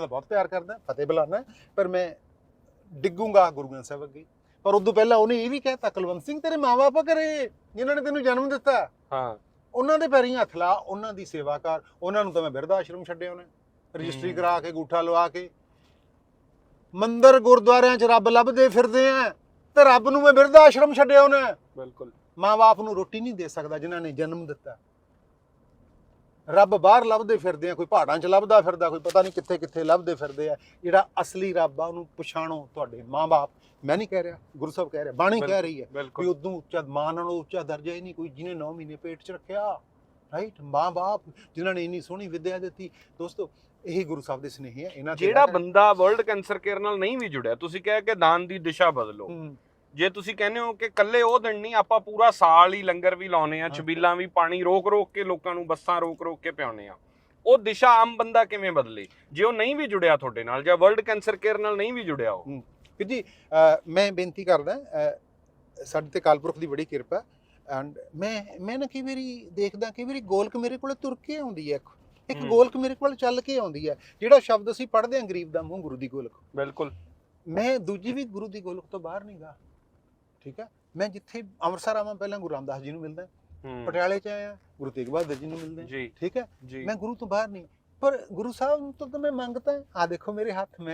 ਦਾ ਬਹੁਤ ਪਿਆਰ ਕਰਦਾ ਫਤਿਹ ਬੁਲਾਣਾ ਪਰ ਮੈਂ ਡਿੱਗੂੰਗਾ ਗੁਰੂ ਗ੍ਰੰਥ ਸਾਹਿਬ ਅੱਗੇ। ਪਰ ਉਦੋਂ ਪਹਿਲਾਂ ਉਹਨੇ ਇਹ ਵੀ ਕਹਿਤਾ ਕੁਲਵੰਤ ਸਿੰਘ ਤੇਰੇ ਮਾਪੇ ਕਰੇ ਜਿਨ੍ਹਾਂ ਨੇ ਤੈਨੂੰ ਜਨਮ ਦਿੱਤਾ। ਹਾਂ। ਉਹਨਾਂ ਦੇ ਪੈਰੀਂ ਹੱਥ ਲਾ ਉਹਨਾਂ ਦੀ ਸੇਵਾ ਕਰ। ਉਹਨਾਂ ਨੂੰ ਤਾਂ ਮੈਂ ਬਿਰਧ ਆਸ਼ਰਮ ਛੱਡਿਆ ਉਹਨੇ। ਰਜਿਸਟਰੀ। ਕਰਾ ਕੇ ਗੂਠਾ ਲਵਾ ਕੇ। ਮੰਦਰ ਗੁਰਦੁਆਰਿਆਂ 'ਚ ਰੱਬ ਲੱਭਦੇ ਫਿਰਦੇ ਆ ਤੇ ਰੱਬ ਨੂੰ ਮੈਂ ਬਿਰਧ ਆਸ਼ਰਮ ਛੱਡਿਆ ਉਹਨੇ। ਬਿਲਕੁਲ। ਮਾਂ-ਬਾਪ ਨੂੰ ਰੋਟੀ ਨਹੀਂ ਦੇ ਸਕਦਾ ਜਿਨ੍ਹਾਂ ਨੇ ਜਨਮ ਦਿੱਤਾ। ਰੱਬ ਬਾਹਰ ਲੱਭਦੇ ਫਿਰਦੇ ਆ ਕੋਈ ਪਹਾੜਾਂ 'ਚ ਲੱਭਦਾ ਫਿਰਦਾ ਕੋਈ ਪਤਾ ਨਹੀਂ ਕਿੱਥੇ ਕਿੱਥੇ ਲੱਭਦੇ ਫਿਰਦੇ ਆ। ਜਿਹੜਾ ਅਸਲੀ ਰੱਬ ਆ ਉਹਨੂੰ ਪਛਾਣੋ ਤੁਹਾਡੇ ਮਾਂ-ਬਾਪ। ਮੈਂ ਨਹੀਂ ਕਹਿ ਰਿਹਾ ਗੁਰੂ ਸਾਹਿਬ ਕਹਿ ਰਿਹਾ ਬਾਣੀ ਕਹਿ ਰਹੀ ਹੈ ਬਿਲਕੁਲ ਉਦੋਂ ਉੱਚਾ ਮਾਂ ਨਾਲੋਂ ਉੱਚਾ ਦਰਜਾ ਹੀ ਨਹੀਂ ਕੋਈ ਜਿਹਨੇ 9 ਮਹੀਨੇ ਪੇਟ 'ਚ ਰੱਖਿਆ। ਰਾਈਟ ਮਾਂ-ਬਾਪ ਜਿਨ੍ਹਾਂ ਨੇ ਇੰਨੀ ਸੋਹਣੀ ਵਿੱਦਿਆ ਦਿੱਤੀ। ਦੋਸਤੋ ਇਹੀ ਗੁਰੂ ਸਾਹਿਬ ਦੇ ਸਨੇਹ ਹੈ ਇਹਨਾਂ ਜਿਹੜਾ ਬੰਦਾ ਵਰਲਡ ਕੈਂਸਰ ਕੇਅਰ ਨਾਲ ਨਹੀਂ ਵੀ ਜੁੜਿਆ ਤੁਸੀਂ ਕਿਹਾ ਕਿ ਦਾਨ ਦੀ ਦਿਸ਼ਾ ਬਦਲੋ। ਜੇ ਤੁਸੀਂ ਕਹਿੰਦੇ ਹੋ ਕਿ ਕੱਲੇ ਉਹ ਦਿਨ ਨਹੀਂ ਆਪਾਂ ਪੂਰਾ ਸਾਲ ਹੀ ਲੰਗਰ ਵੀ ਲਾਉਨੇ ਆ। ਛਬੀਲਾਂ ਵੀ ਪਾਣੀ ਰੋਕ ਰੋਕ ਕੇ ਲੋਕਾਂ ਨੂੰ ਬੱਸਾਂ ਰੋਕ ਰੋਕ ਕੇ ਪਿਆਉਨੇ ਆ ਉਹ ਦਿਸ਼ਾ ਆਮ ਬੰਦਾ ਕਿਵੇਂ ਬਦਲੇ? ਜੇ ਉਹ ਨਹੀਂ ਵੀ ਜੁੜਿਆ ਤੁਹਾਡੇ ਨਾਲ ਜਾਂ ਵਰਲਡ ਕੈਂਸਰ ਕੇਅਰ ਨਾਲ ਨਹੀਂ ਵੀ ਜੁੜਿਆ ਉਹ। ਵੀਰ ਜੀ ਮੈਂ ਬੇਨਤੀ ਕਰਦਾ ਸਾਡੇ ਤੇ ਕਾਲਪੁਰਖ ਦੀ ਬੜੀ ਕਿਰਪਾ ਐਂਡ ਮੈਂ ਮੈਂ ਨਾ ਕਈ ਵਾਰੀ ਦੇਖਦਾ ਕਈ ਵਾਰੀ ਗੋਲਕ ਮੇਰੇ ਕੋਲੇ ਤੁਰ ਕੇ ਆਉਂਦੀ ਹੈ ਇੱਕ। ਗੋਲਕ ਮੇਰੇ ਕੋਲ ਚੱਲ ਕੇ ਆਉਂਦੀ ਹੈ ਜਿਹੜਾ ਸ਼ਬਦ ਅਸੀਂ ਪੜ੍ਹਦੇ ਹਾਂ ਗਰੀਬ ਦਾ ਮੂੰਹ ਗੁਰੂ ਦੀ ਗੋਲਕ। ਬਿਲਕੁਲ। ਮੈਂ ਦੂਜੀ ਵੀ ਗੁਰੂ ਦੀ ਗੋਲਕ ਤੋਂ ਬਾਹਰ ਨਹੀਂ ਗਾ। ਠੀਕ ਹੈ ਮੈਂ ਜਿੱਥੇ ਅੰਮ੍ਰਿਤਸਰ ਆਵਾਂ ਪਹਿਲਾਂ ਗੁਰੂ ਰਾਮਦਾਸ ਜੀ ਨੂੰ ਮਿਲਦਾ ਹੂੰ, ਪਟਿਆਲੇ ਚ ਆਇਆ ਗੁਰੂ ਤੇਗ ਬਹਾਦਰ ਜੀ ਨੂੰ ਮਿਲਦਾ ਠੀਕ ਹੈ ਮੈਂ ਗੁਰੂ ਤੋਂ ਬਾਹਰ ਨਹੀਂ ਪਰ ਗੁਰੂ ਸਾਹਿਬ ਤੋਂ ਤਾਂ ਮੈਂ ਮੰਗਦਾ ਆ ਦੇਖੋ ਮੇਰੇ ਹੱਥ ਮੈਂ